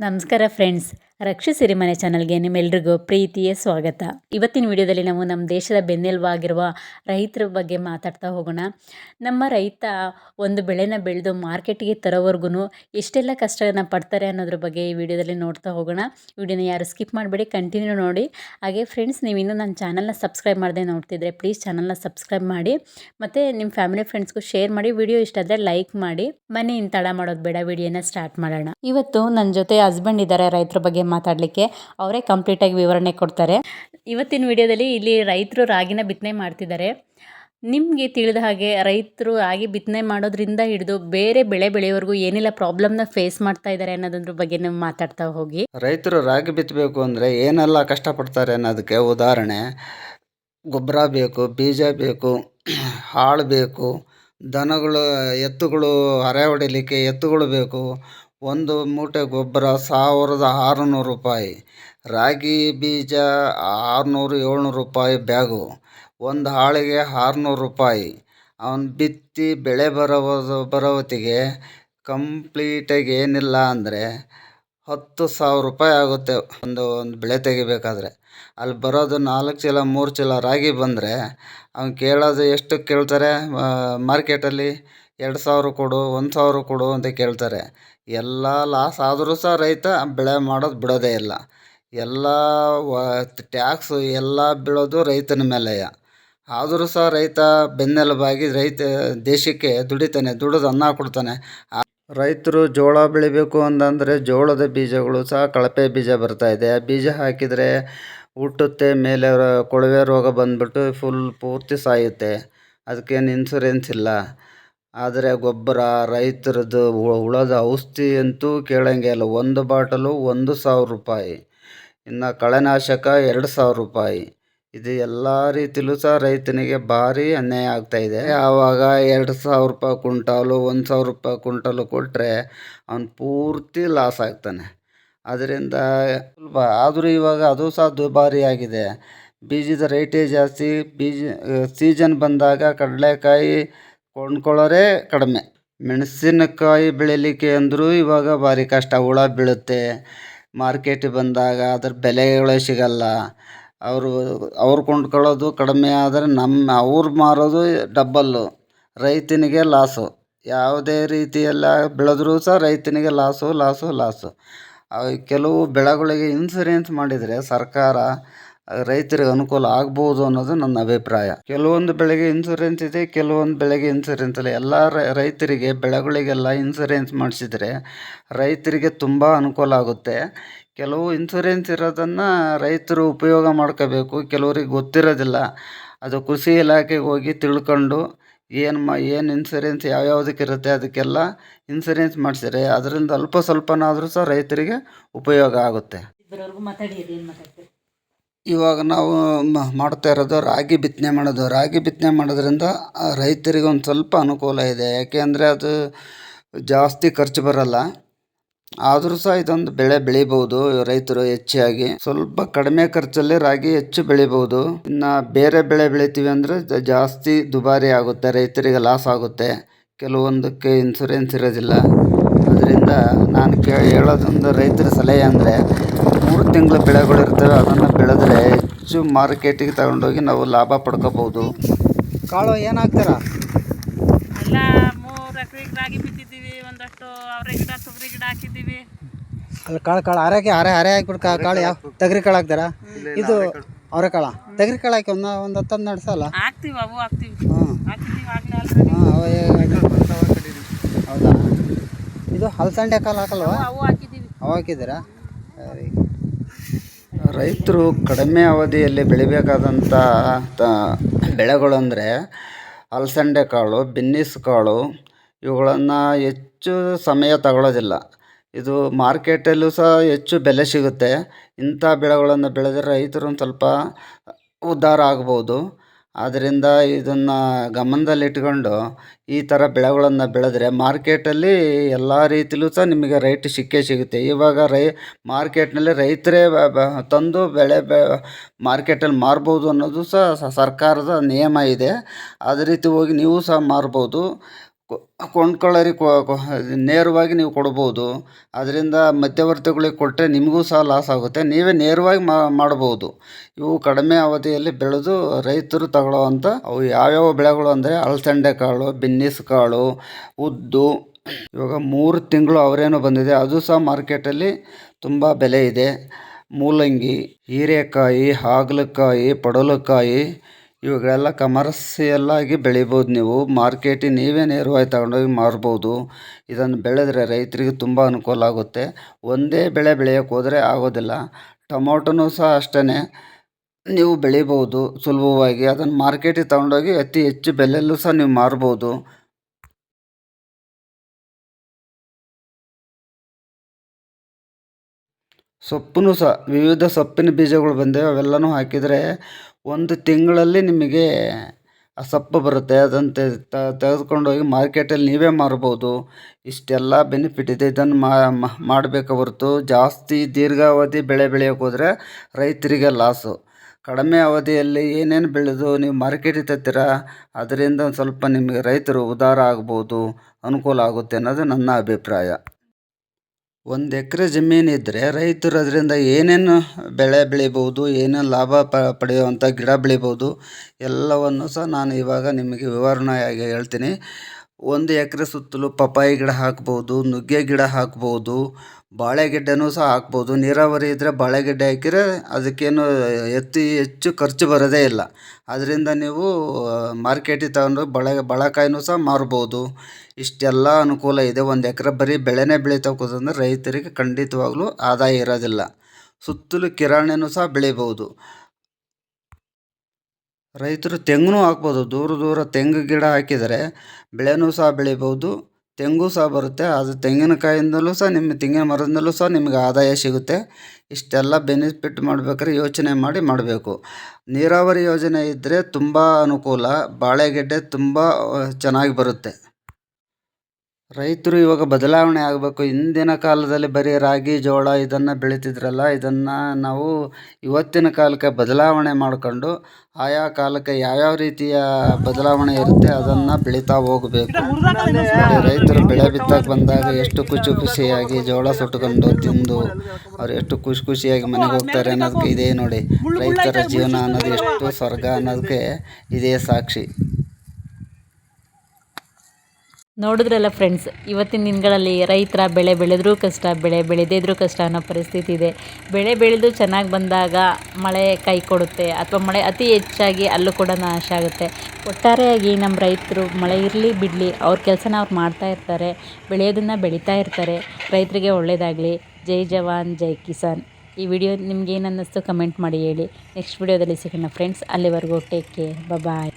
ನಮಸ್ಕಾರ ಫ್ರೆಂಡ್ಸ್ ರಕ್ಷಾ ಸಿರಿಮನೆ ಚಾನಲ್ಗೆ ನಿಮ್ಮೆಲ್ರಿಗೂ ಪ್ರೀತಿಯ ಸ್ವಾಗತ. ಇವತ್ತಿನ ವಿಡಿಯೋದಲ್ಲಿ ನಾವು ನಮ್ಮ ದೇಶದ ಬೆನ್ನೆಲುಬಾಗಿರುವ ರೈತರ ಬಗ್ಗೆ ಮಾತಾಡ್ತಾ ಹೋಗೋಣ. ನಮ್ಮ ರೈತ ಒಂದು ಬೆಳೆನ ಬೆಳೆದು ಮಾರ್ಕೆಟ್ಗೆ ತರೋವರೆಗೂ ಎಷ್ಟೆಲ್ಲ ಕಷ್ಟನ ಪಡ್ತಾರೆ ಅನ್ನೋದ್ರ ಬಗ್ಗೆ ಈ ವಿಡಿಯೋದಲ್ಲಿ ನೋಡ್ತಾ ಹೋಗೋಣ. ವಿಡಿಯೋನ ಯಾರು ಸ್ಕಿಪ್ ಮಾಡಬೇಡಿ, ಕಂಟಿನ್ಯೂ ನೋಡಿ. ಹಾಗೆ ಫ್ರೆಂಡ್ಸ್, ನೀವು ಇನ್ನೂ ನನ್ನ ಚಾನಲ್ನ ಸಬ್ಸ್ಕ್ರೈಬ್ ಮಾಡದೆ ನೋಡ್ತಿದ್ರೆ ಪ್ಲೀಸ್ ಚಾನಲ್ನ ಸಬ್ಸ್ಕ್ರೈಬ್ ಮಾಡಿ. ಮತ್ತು ನಿಮ್ಮ ಫ್ಯಾಮಿಲಿ ಫ್ರೆಂಡ್ಸ್ಗೂ ಶೇರ್ ಮಾಡಿ. ವಿಡಿಯೋ ಇಷ್ಟ ಆದರೆ ಲೈಕ್ ಮಾಡಿ. ಮನೆಯಿಂದ ತಡ ಮಾಡೋದು ಬೇಡ, ವಿಡಿಯೋನ ಸ್ಟಾರ್ಟ್ ಮಾಡೋಣ. ಇವತ್ತು ನನ್ನ ಜೊತೆ ಹಸ್ಬೆಂಡ್ ಇದ್ದಾರೆ, ರೈತರ ಬಗ್ಗೆ ಮಾತಾಡಲಿಕ್ಕೆ. ಅವರೇ ಕಂಪ್ಲೀಟಾಗಿ ವಿವರಣೆ ಕೊಡ್ತಾರೆ. ಇವತ್ತಿನ ವಿಡಿಯೋದಲ್ಲಿ ಇಲ್ಲಿ ರೈತರು ರಾಗಿನ ಬಿತ್ತನೆ ಮಾಡ್ತಿದ್ದಾರೆ. ನಿಮಗೆ ತಿಳಿದ ಹಾಗೆ ರೈತರು ರಾಗಿ ಬಿತ್ತನೆ ಮಾಡೋದ್ರಿಂದ ಹಿಡಿದು ಬೇರೆ ಬೆಳೆ ಬೆಳೆಯೋರ್ಗೂ ಏನೆಲ್ಲ ಪ್ರಾಬ್ಲಮ್ನ ಫೇಸ್ ಮಾಡ್ತಾ ಇದ್ದಾರೆ ಅನ್ನೋದ್ರ ಬಗ್ಗೆ ನಾವು ಮಾತಾಡ್ತಾ ಹೋಗಿ. ರೈತರು ರಾಗಿ ಬಿತ್ತಬೇಕು ಅಂದರೆ ಏನೆಲ್ಲ ಕಷ್ಟಪಡ್ತಾರೆ ಅನ್ನೋದಕ್ಕೆ ಉದಾಹರಣೆ ಗೊಬ್ಬರ ಬೇಕು ಬೀಜ ಬೇಕು ಹಾಳು ಬೇಕು ದನಗಳು ಎತ್ತುಗಳು ಹರೆ ಹೊಡಿಲಿಕ್ಕೆ ಎತ್ತುಗಳು ಬೇಕು ಒಂದು ಮೂಟೆ ಗೊಬ್ಬರ ಸಾವಿರದ ಆರುನೂರು ರೂಪಾಯಿ. ರಾಗಿ ಬೀಜ ಆರುನೂರು ಏಳ್ನೂರು ರೂಪಾಯಿ ಬ್ಯಾಗು. ಒಂದು ಆಳಿಗೆ ಆರುನೂರು ರೂಪಾಯಿ. ಅವನು ಬಿತ್ತಿ ಬೆಳೆ ಬರೋದು ಬರೋ ಹೊತ್ತಿಗೆ ಕಂಪ್ಲೀಟಾಗಿ ಏನಿಲ್ಲ ಅಂದರೆ ಹತ್ತು ಸಾವಿರ ರೂಪಾಯಿ ಆಗುತ್ತೆ ಒಂದು ಒಂದು ಬೆಳೆ ತೆಗಿಬೇಕಾದ್ರೆ. ಅಲ್ಲಿ ಬರೋದು ನಾಲ್ಕು ಚೀಲ, ಮೂರು ಚೀಲ ರಾಗಿ ಬಂದರೆ, ಅವ್ನು ಕೇಳೋದು ಎಷ್ಟು ಕೇಳ್ತಾರೆ ಮಾರ್ಕೆಟಲ್ಲಿ? ಎರಡು ಸಾವಿರ ಕೊಡು, ಒಂದು ಸಾವಿರ ಕೊಡು ಅಂತ ಕೇಳ್ತಾರೆ. ಎಲ್ಲ ಲಾಸ್ ಆದರೂ ಸಹ ರೈತ ಬೆಳೆ ಮಾಡೋದು ಬಿಡೋದೇ ಇಲ್ಲ. ಎಲ್ಲ ವ ಟ್ಯಾಕ್ಸು ಎಲ್ಲ ಬೀಳೋದು ರೈತನ ಮೇಲೆಯೇ. ಆದರೂ ಸಹ ರೈತ ಬೆನ್ನೆಲುಬಾಗಿ ರೈತ ದೇಶಕ್ಕೆ ದುಡಿತಾನೆ, ದುಡಿದು ಅನ್ನ ಕೊಡ್ತಾನೆ. ರೈತರು ಜೋಳ ಬೆಳಿಬೇಕು ಅಂತಂದರೆ ಜೋಳದ ಬೀಜಗಳು ಸಹ ಕಳಪೆ ಬೀಜ ಬರ್ತಾಯಿದೆ ಆ ಬೀಜ ಹಾಕಿದರೆ ಹುಟ್ಟುತ್ತೆ, ಮೇಲೆ ಕೊಳವೆ ರೋಗ ಬಂದುಬಿಟ್ಟು ಫುಲ್ ಪೂರ್ತಿ ಸಾಯುತ್ತೆ. ಅದಕ್ಕೇನು ಇನ್ಸೂರೆನ್ಸ್ ಇಲ್ಲ. ಆದರೆ ಗೊಬ್ಬರ ರೈತರದ್ದು ಹುಳದ ಔಷಧಿ ಅಂತೂ ಕೇಳೋಂಗೆ ಇಲ್ಲ. ಒಂದು ಬಾಟಲು ಒಂದು ಸಾವಿರ ರೂಪಾಯಿ, ಇನ್ನು ಕಳೆನಾಶಕ ಎರಡು ಸಾವಿರ ರೂಪಾಯಿ. ಇದು ಎಲ್ಲ ರೀತಿಲೂ ಸಹ ರೈತನಿಗೆ ಭಾರಿ ಅನ್ಯಾಯ ಆಗ್ತಾಯಿದೆ ಆವಾಗ ಎರಡು ಸಾವಿರ ರೂಪಾಯಿ ಕುಂಟಾಲು ಒಂದು ಸಾವಿರ ರೂಪಾಯಿ ಕುಂಟಾಲು ಕೊಟ್ಟರೆ ಅವ್ನು ಪೂರ್ತಿ ಲಾಸ್ ಆಗ್ತಾನೆ. ಅದರಿಂದ ಸ್ವಲ್ಪ ಆದರೂ ಇವಾಗ ಅದು ಸಹ ದುಬಾರಿಯಾಗಿದೆ. ಬೀಜದ ರೇಟೇ ಜಾಸ್ತಿ. ಬೀಜ, ಸೀಸನ್ ಬಂದಾಗ ಕಡಲೆಕಾಯಿ ಕೊಂಡ್ಕೊಳ್ಳೋರೇ ಕಡಿಮೆ. ಮೆಣಸಿನಕಾಯಿ ಬೆಳೀಲಿಕ್ಕೆ ಅಂದರೂ ಇವಾಗ ಭಾರಿ ಕಷ್ಟ. ಹುಳ ಬೀಳುತ್ತೆ. ಮಾರ್ಕೆಟಿಗೆ ಬಂದಾಗ ಅದ್ರ ಬೆಲೆಗಳೇ ಸಿಗಲ್ಲ. ಅವರು, ಅವ್ರು ಕೊಂಡ್ಕೊಳ್ಳೋದು ಕಡಿಮೆ ಆದರೆ ನಮ್ಮ ಅವ್ರು ಮಾರೋದು ಡಬ್ಬಲ್ಲು ರೈತನಿಗೆ ಲಾಸು. ಯಾವುದೇ ರೀತಿಯೆಲ್ಲ ಬೆಳೆದ್ರೂ ಸಹ ರೈತನಿಗೆ ಲಾಸು ಲಾಸು ಲಾಸು. ಕೆಲವು ಬೆಳೆಗಳಿಗೆ ಇನ್ಸೂರೆನ್ಸ್ ಮಾಡಿದರೆ ಸರ್ಕಾರ ರೈತರಿಗೆ ಅನುಕೂಲ ಆಗ್ಬೋದು ಅನ್ನೋದು ನನ್ನ ಅಭಿಪ್ರಾಯ. ಕೆಲವೊಂದು ಬೆಳೆಗೆ ಇನ್ಸೂರೆನ್ಸ್ ಇದೆ, ಕೆಲವೊಂದು ಬೆಳೆಗೆ ಇನ್ಸೂರೆನ್ಸ್ ಇಲ್ಲ. ಎಲ್ಲ ರೈತರಿಗೆ, ಬೆಳೆಗಳಿಗೆಲ್ಲ ಇನ್ಸೂರೆನ್ಸ್ ಮಾಡಿಸಿದರೆ ರೈತರಿಗೆ ತುಂಬ ಅನುಕೂಲ ಆಗುತ್ತೆ. ಕೆಲವು ಇನ್ಸೂರೆನ್ಸ್ ಇರೋದನ್ನು ರೈತರು ಉಪಯೋಗ ಮಾಡ್ಕೋಬೇಕು. ಕೆಲವ್ರಿಗೆ ಗೊತ್ತಿರೋದಿಲ್ಲ. ಅದು ಕೃಷಿ ಇಲಾಖೆಗೆ ಹೋಗಿ ತಿಳ್ಕೊಂಡು ಏನು ಮಾ, ಏನು ಇನ್ಸೂರೆನ್ಸ್ ಯಾವ್ಯಾವ್ದಕ್ಕೆ ಇರುತ್ತೆ ಅದಕ್ಕೆಲ್ಲ ಇನ್ಸೂರೆನ್ಸ್ ಮಾಡಿಸಿದ್ರೆ ಅದರಿಂದ ಅಲ್ಪ ಸ್ವಲ್ಪನಾದರೂ ಸಹ ರೈತರಿಗೆ ಉಪಯೋಗ ಆಗುತ್ತೆ. ಇವಾಗ ನಾವು ಮಾಡ್ತಾ ಇರೋದು ರಾಗಿ ಬಿತ್ತನೆ ಮಾಡೋದು. ರಾಗಿ ಬಿತ್ತನೆ ಮಾಡೋದ್ರಿಂದ ರೈತರಿಗೆ ಒಂದು ಸ್ವಲ್ಪ ಅನುಕೂಲ ಇದೆ. ಯಾಕೆ ಅಂದರೆ ಅದು ಜಾಸ್ತಿ ಖರ್ಚು ಬರಲ್ಲ. ಆದರೂ ಸಹ ಇದೊಂದು ಬೆಳೆ ಬೆಳಿಬೋದು ರೈತರು ಹೆಚ್ಚಾಗಿ ಸ್ವಲ್ಪ ಕಡಿಮೆ ಖರ್ಚಲ್ಲಿ ರಾಗಿ ಹೆಚ್ಚು ಬೆಳಿಬೋದು ಇನ್ನು ಬೇರೆ ಬೆಳೆ ಬೆಳಿತೀವಿ ಅಂದರೆ ಜಾಸ್ತಿ ದುಬಾರಿ ಆಗುತ್ತೆ. ರೈತರಿಗೆ ಲಾಸ್ ಆಗುತ್ತೆ. ಕೆಲವೊಂದಕ್ಕೆ ಇನ್ಸೂರೆನ್ಸ್ ಇರೋದಿಲ್ಲ. ಅದರಿಂದ ನಾನು ಕೇ, ಹೇಳೋದೊಂದು ರೈತರ ಸಲಹೆ ಅಂದರೆ ಮೂರು ತಿಂಗಳು ಬೆಳೆಗಳು ಇರ್ತವೆ, ಅದನ್ನು ಹೆಚ್ಚು ಮಾರ್ಕೆಟಿಗೆ ತಗೊಂಡೋಗಿ ನಾವು ಲಾಭ ಪಡ್ಕೋಬೋದು ಕಾಳು ಏನಾಗ್ತಾರ? ಹಾಕ್ತೀರಾ ಎಲ್ಲ ಮೂರು ಎಕರೆಗೆ ರಾಗಿ ಬಿತ್ತಿದ್ದೀವಿ ಒಂದಷ್ಟು ಅವರೆ ಗಿಡ ತೊಗರಿ ಗಿಡ ಹಾಕಿದ್ದೀವಿ. ಅಲ್ಲಿ ಕಾಳು ಕಾಳು ಅರೆಗೆ ಅರೆ ಅರೆ ಹಾಕ್ಬಿಟ್ಟು ಕಾ ಕಾಳು ಯಾವ ತಗರಿ ಕಾಳು ಹಾಕ್ತಾರ? ಇದು ಅವರೆಕಾಳ ತಗರಿ ಕಾಳು ಹಾಕಿ ಒಂದು ಒಂದು ಹತ್ತು ನಡೆಸಲ್ಲ ಸಲ ಹಾಕ್ತೀವಿ ಅವು ಹಾಕ್ತೀವಿ. ಹಾಂ. ಹಾಕಿದ್ದೀವಿ ಆಗಲೇ ಹಾಂ ಹೌದಾ? ಇದು ಹಲಸಂಡೆ ಕಾಳು ಹಾಕಲ್ವಾ? ಅವು ಹಾಕಿದ್ದೀವಿ. ಅವು ಹಾಕಿದ್ದೀರಾ? ರೈತರು ಕಡಿಮೆ ಅವಧಿಯಲ್ಲಿ ಬೆಳಿಬೇಕಾದಂಥ ತ- ಬೆಳೆಗಳು ಅಂದರೆ ಅಲಸಂದೆ ಕಾಳು, ಬಿನ್ನಿಸ್ ಕಾಳು, ಇವುಗಳನ್ನು ಹೆಚ್ಚು ಸಮಯ ತಗೊಳ್ಳೋದಿಲ್ಲ ಇದು ಮಾರ್ಕೆಟಲ್ಲೂ ಸಹ ಹೆಚ್ಚು ಬೆಲೆ ಸಿಗುತ್ತೆ. ಇಂಥ ಬೆಳೆಗಳನ್ನು ಬೆಳೆದರೆ ರೈತರು ಒಂದು ಸ್ವಲ್ಪ ಉದ್ಧಾರ ಆಗ್ಬೋದು. ಆದ್ದರಿಂದ ಇದನ್ನು ಗಮನದಲ್ಲಿಟ್ಕೊಂಡು ಈ ಥರ ಬೆಳೆಗಳನ್ನು ಬೆಳೆದ್ರೆ ಮಾರ್ಕೆಟಲ್ಲಿ ಎಲ್ಲ ರೀತಿಲೂ ಸಹ ನಿಮಗೆ ರೈಟ್ ಸಿಕ್ಕೇ ಸಿಗುತ್ತೆ. ಇವಾಗ ರೈ, ಮಾರ್ಕೆಟ್ನಲ್ಲಿ ರೈತರೇ ತಂದು ಬೆಳೆ ಬೆ, ಮಾರ್ಕೆಟಲ್ಲಿ ಮಾರ್ಬೋದು ಅನ್ನೋದು ಸಹ ಸರ್ಕಾರದ ನಿಯಮ ಇದೆ. ಅದೇ ರೀತಿ ಹೋಗಿ ನೀವು ಸಹ ಮಾರ್ಬೋದು. ಕೊಂಡ್ಕೊಳ್ಳೋರಿಗೆ ನೇರವಾಗಿ ನೀವು ಕೊಡ್ಬೋದು. ಅದರಿಂದ ಮಧ್ಯವರ್ತಿಗಳಿಗೆ ಕೊಟ್ಟರೆ ನಿಮಗೂ ಸಹ ಲಾಸ್ ಆಗುತ್ತೆ. ನೀವೇ ನೇರವಾಗಿ ಮಾಡ್ಬೋದು. ಇವು ಕಡಿಮೆ ಅವಧಿಯಲ್ಲಿ ಬೆಳೆದು ರೈತರು ತಗೊಳ್ಳೋವಂಥ ಅವು ಯಾವ್ಯಾವ ಬೆಳೆಗಳು ಅಂದರೆ ಅಲಸಂದೆ ಕಾಳು, ಬಿನ್ನಿಸ್ ಕಾಳು, ಉದ್ದು, ಇವಾಗ ಮೂರು ತಿಂಗಳು ಅವರೇನು ಬಂದಿದೆ. ಅದು ಸಹ ಮಾರ್ಕೆಟಲ್ಲಿ ತುಂಬ ಬೆಲೆ ಇದೆ. ಮೂಲಂಗಿ, ಹೀರೆಕಾಯಿ, ಹಾಗಲಕಾಯಿ, ಪಡವಲಕಾಯಿ ಇವುಗಳೆಲ್ಲ ಕಮರ್ಸಿಯಲ್ ಆಗಿ ಬೆಳಿಬೋದು ನೀವು. ಮಾರ್ಕೆಟಿಗೆ ನೀವೇ ನೇರವಾಗಿ ತಗೊಂಡೋಗಿ ಮಾರ್ಬೋದು. ಇದನ್ನು ಬೆಳೆದ್ರೆ ರೈತರಿಗೆ ತುಂಬ ಅನುಕೂಲ ಆಗುತ್ತೆ. ಒಂದೇ ಬೆಳೆ ಬೆಳೆಯೋಕ್ಕೆ ಹೋದರೆ ಆಗೋದಿಲ್ಲ. ಟೊಮೊಟೊನೂ ಸಹ ಅಷ್ಟೇ ನೀವು ಬೆಳಿಬೋದು ಸುಲಭವಾಗಿ. ಅದನ್ನು ಮಾರ್ಕೆಟಿಗೆ ತಗೊಂಡೋಗಿ ಅತಿ ಹೆಚ್ಚು ಬೆಲೆಯಲ್ಲೂ ಸಹ ನೀವು ಮಾರ್ಬೋದು. ಸೊಪ್ಪು ಸಹ, ವಿವಿಧ ಸೊಪ್ಪಿನ ಬೀಜಗಳು ಬಂದಿವೆ. ಅವೆಲ್ಲನೂ ಹಾಕಿದರೆ ಒಂದು ತಿಂಗಳಲ್ಲಿ ನಿಮಗೆ ಆ ಸೊಪ್ಪು ಬರುತ್ತೆ. ಅದನ್ನು ತೆಗೆದುಕೊಂಡೋಗಿ ಮಾರ್ಕೆಟಲ್ಲಿ ನೀವೇ ಮಾರ್ಬೋದು. ಇಷ್ಟೆಲ್ಲ ಬೆನಿಫಿಟ್ ಇದೆ. ಇದನ್ನು ಮಾಡಬೇಕೆ ಹೊರತು ಜಾಸ್ತಿ ದೀರ್ಘಾವಧಿ ಬೆಳೆ ಬೆಳೆಯೋಕೆ ಹೋದರೆ ರೈತರಿಗೆ ಲಾಸು ಕಡಿಮೆ ಅವಧಿಯಲ್ಲಿ ಏನೇನು ಬೆಳೆದು ನೀವು ಮಾರ್ಕೆಟಿಗೆ ತರ್ತೀರ? ಅದರಿಂದ ಒಂದು ಸ್ವಲ್ಪ ನಿಮಗೆ ರೈತರು ಉದಾರ ಆಗ್ಬೋದು, ಅನುಕೂಲ ಆಗುತ್ತೆ ಅನ್ನೋದು ನನ್ನ ಅಭಿಪ್ರಾಯ. ಒಂದು ಎಕರೆ ಜಮೀನಿದ್ದರೆ ರೈತರು ಅದರಿಂದ ಏನೇನು ಬೆಳೆ ಬೆಳಿಬೋದು, ಏನೇನು ಲಾಭ ಪಡೆಯುವಂಥ ಗಿಡ ಬೆಳಿಬೋದು, ಎಲ್ಲವನ್ನು ಸಹ ನಾನು ಇವಾಗ ನಿಮಗೆ ವಿವರಣೆಯಾಗಿ ಹೇಳ್ತೀನಿ. ಒಂದು ಎಕರೆ ಸುತ್ತಲೂ ಪಪ್ಪಾಯಿ ಗಿಡ ಹಾಕ್ಬೋದು, ನುಗ್ಗೆ ಗಿಡ ಹಾಕ್ಬೋದು, ಬಾಳೆಗಿಡ್ಡೆನೂ ಸಹ ಹಾಕ್ಬೋದು. ನೀರಾವರಿ ಇದ್ದರೆ ಬಾಳೆಗಿಡ್ಡೆ ಹಾಕಿದ್ರೆ ಅದಕ್ಕೇನು ಅತಿ ಹೆಚ್ಚು ಖರ್ಚು ಬರೋದೇ ಇಲ್ಲ. ಅದರಿಂದ ನೀವು ಮಾರ್ಕೆಟಿಗೆ ತಗೊಂಡು ಬಾಳೆ, ಬಾಳೆಕಾಯಿನೂ ಸಹ ಮಾರ್ಬೋದು. ಇಷ್ಟೆಲ್ಲ ಅನುಕೂಲ ಇದೆ. ಒಂದು ಎಕರೆ ಬರೀ ಬೆಳೆನೇ ಬೆಳೀತಾ ಕೂತಂದ್ರೆ ರೈತರಿಗೆ ಖಂಡಿತವಾಗ್ಲೂ ಆದಾಯ ಇರೋದಿಲ್ಲ. ಸುತ್ತಲೂ ಕಿರಾಣಿನೂ ಸಹ ಬೆಳಿಬೋದು. ರೈತರು ತೆಂಗು ಹಾಕ್ಬೋದು. ದೂರ ದೂರ ತೆಂಗು ಗಿಡ ಹಾಕಿದರೆ ಬೆಳೆನೂ ಸಹ ಬೆಳಿಬೋದು, ತೆಂಗು ಸಹ ಬರುತ್ತೆ. ಅದು ತೆಂಗಿನಕಾಯಿಂದಲೂ ಸಹ ನಿಮ್ಮ ತೆಂಗಿನ ಮರದಿಂದಲೂ ಸಹ ನಿಮಗೆ ಆದಾಯ ಸಿಗುತ್ತೆ. ಇಷ್ಟೆಲ್ಲ ಬೆನಿಫಿಟ್ ಮಾಡ್ಬೇಕಾದ್ರೆ ಯೋಚನೆ ಮಾಡಿ ಮಾಡಬೇಕು. ನೀರಾವರಿ ಯೋಜನೆ ಇದ್ದರೆ ತುಂಬ ಅನುಕೂಲ. ಬಾಳೆಗೆಡ್ಡೆ ತುಂಬ ಚೆನ್ನಾಗಿ ಬರುತ್ತೆ. ರೈತರು ಇವಾಗ ಬದಲಾವಣೆ ಆಗಬೇಕು. ಹಿಂದಿನ ಕಾಲದಲ್ಲಿ ಬರೀ ರಾಗಿ, ಜೋಳ ಇದನ್ನು ಬೆಳೀತಿದ್ರಲ್ಲ, ಇದನ್ನು ನಾವು ಇವತ್ತಿನ ಕಾಲಕ್ಕೆ ಬದಲಾವಣೆ ಮಾಡಿಕೊಂಡು ಆಯಾ ಕಾಲಕ್ಕೆ ಯಾವ್ಯಾವ ರೀತಿಯ ಬದಲಾವಣೆ ಇರುತ್ತೆ ಅದನ್ನು ಬೆಳೀತಾ ಹೋಗಬೇಕು. ರೈತರು ಬೆಳೆ ಬಿತ್ತಕ್ಕೆ ಬಂದಾಗ ಎಷ್ಟು ಖುಷಿ ಖುಷಿಯಾಗಿ ಜೋಳ ಸುಟ್ಕೊಂಡು ತಿಂದು ಅವ್ರು ಎಷ್ಟು ಖುಷಿ ಖುಷಿಯಾಗಿ ಮನೆಗೆ ಹೋಗ್ತಾರೆ ಅನ್ನೋದಕ್ಕೆ ಇದೇ ನೋಡಿ. ರೈತರ ಜೀವನ ಅನ್ನೋದು ಎಷ್ಟು ಸ್ವರ್ಗ ಅನ್ನೋದಕ್ಕೆ ಇದೇ ಸಾಕ್ಷಿ. ನೋಡಿದ್ರಲ್ಲ ಫ್ರೆಂಡ್ಸ್ ಇವತ್ತಿನ ದಿನಗಳಲ್ಲಿ ರೈತರ ಬೆಳೆ ಬೆಳೆದ್ರೂ ಕಷ್ಟ, ಬೆಳೆ ಬೆಳೆದೇ ಕಷ್ಟ ಅನ್ನೋ ಪರಿಸ್ಥಿತಿ ಇದೆ. ಬೆಳೆ ಬೆಳೆದು ಚೆನ್ನಾಗಿ ಬಂದಾಗ ಮಳೆ ಕೈ ಕೊಡುತ್ತೆ ಅಥವಾ ಮಳೆ ಅತಿ ಹೆಚ್ಚಾಗಿ ಅಲ್ಲೂ ಕೂಡ ನಾಶ ಆಗುತ್ತೆ. ಒಟ್ಟಾರೆಯಾಗಿ ನಮ್ಮ ರೈತರು ಮಳೆ ಇರಲಿ, ಬಿಡಲಿ, ಅವ್ರ ಕೆಲಸನ ಅವ್ರು ಮಾಡ್ತಾ ಇರ್ತಾರೆ, ಬೆಳೆಯೋದನ್ನು ಬೆಳೀತಾ ಇರ್ತಾರೆ. ರೈತರಿಗೆ ಒಳ್ಳೆಯದಾಗಲಿ ಜೈ ಜವಾನ್, ಜೈ ಕಿಸಾನ್. ಈ ವಿಡಿಯೋ ನಿಮ್ಗೆ ಏನು ಅನ್ನಿಸ್ತು ಕಮೆಂಟ್ ಮಾಡಿ ಹೇಳಿ. ನೆಕ್ಸ್ಟ್ ವಿಡಿಯೋದಲ್ಲಿ ಸಿಗೋಣ ಫ್ರೆಂಡ್ಸ್ ಅಲ್ಲಿವರೆಗೂ ಟೇಕ್ ಕೇರ್ ಬಾಯ್